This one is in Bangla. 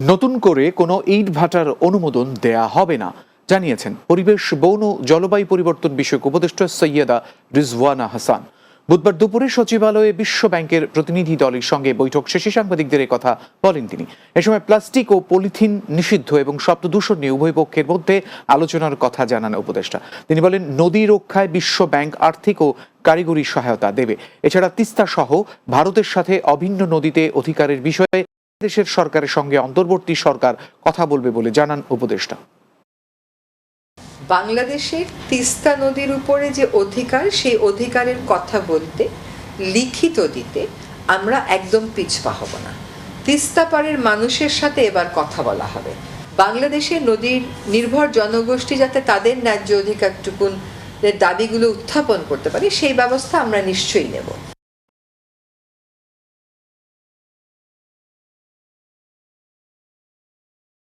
নতুন করে কোনো ইট ভাটার অনুমোদন দেয়া হবে না, জানিয়েছেন পরিবেশ, বন ও জলবায়ু পরিবর্তন বিষয়ক উপদেষ্টা সৈয়দা রিজওয়ানা হাসান। বুধবার দুপুরে সচিবালয়ে বিশ্ব ব্যাংকের প্রতিনিধি দলের সঙ্গে বৈঠক শেষে সাংবাদিকদের কথা বলেন তিনি। এ সময় প্লাস্টিক ও পলিথিন নিষিদ্ধ এবং শব্দ দূষণ নিয়ে উভয় পক্ষের মধ্যে আলোচনার কথা জানান উপদেষ্টা। তিনি বলেন, নদী রক্ষায় বিশ্ব ব্যাংক আর্থিক ও কারিগরি সহায়তা দেবে। এছাড়া তিস্তা সহ ভারতের সাথে অভিন্ন নদীতে অধিকারের বিষয়ে দেশের সরকারের সঙ্গে অন্তর্বর্তী সরকার কথা বলবে বলে জানান উপদেষ্টা। বাংলাদেশের তিস্তা নদীর উপরে যে অধিকার, সেই অধিকারের কথা বলতে, লিখিত দিতে আমরা একদম পিছপা হব না। তিস্তা পাড়ের মানুষের সাথে এবার কথা বলা হবে। বাংলাদেশের নদীর নির্ভর জনগোষ্ঠী যাতে তাদের ন্যায্য অধিকারটুকুন দাবিগুলো উত্থাপন করতে পারে, সেই ব্যবস্থা আমরা নিশ্চয়ই নেব।